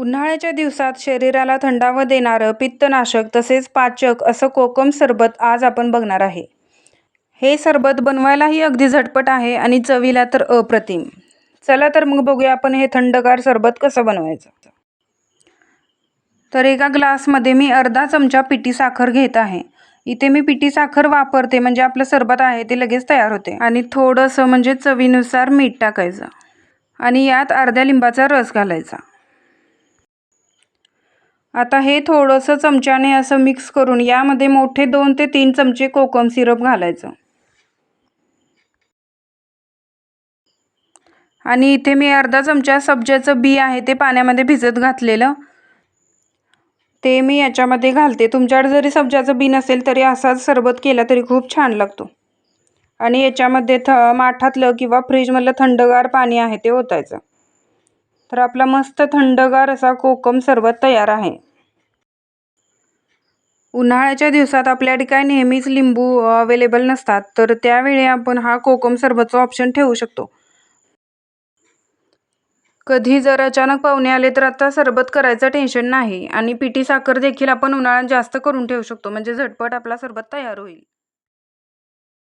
उन्हाळ्याच्या दिवसात शरीराला थंडावा देणारं पित्तनाशक तसेच पाचक असं कोकम सरबत आज आपण बघणार आहे. हे सरबत बनवायलाही अगदी झटपट आहे आणि चवीला तर अप्रतिम. चला तर मग बघूया आपण हे थंडगार सरबत कसं बनवायचं. तर एका ग्लासमध्ये मी अर्धा चमचा पिटी साखर घेत आहे. इथे मी पिटी साखर वापरते म्हणजे आपलं सरबत आहे ते लगेच तयार होते आणि थोडंसं म्हणजे चवीनुसार मीठ टाकायचं आणि यात अर्ध्या लिंबाचा रस घालायचा. आता हे थोडंसं चमच्याने असं मिक्स करून यामध्ये मोठे दोन ते तीन चमचे कोकम सिरप घालायचं. आणि इथे मी अर्धा चमचा सब्जाचं बी आहे ते पाण्यामध्ये भिजत घातलेलं. ते मी याच्यामध्ये घालते. तुमच्याकडे जरी सब्जाचं बी नसेल तरी असाच सरबत केला तरी खूप छान लागतो. आणि याच्यामध्ये थ माठातलं किंवा फ्रीजमधलं थंडगार पाणी आहे ते ओतायचं. तर आपला मस्त थंडगार असा कोकम सरबत तयार आहे. उन्हाळ्याच्या दिवसात आपल्याकडे काय नेहमीच लिंबू अवेलेबल नसतात. तर त्यावेळी आपण हा कोकम सरबतचा ऑप्शन ठेवू शकतो. कधी जर अचानक पाहुणे आले तर आता सरबत करायचं टेन्शन नाही. आणि पिठी साखर देखील आपण उन्हाळ्यात जास्त करून ठेवू शकतो. म्हणजे झटपट आपला सरबत तयार होईल.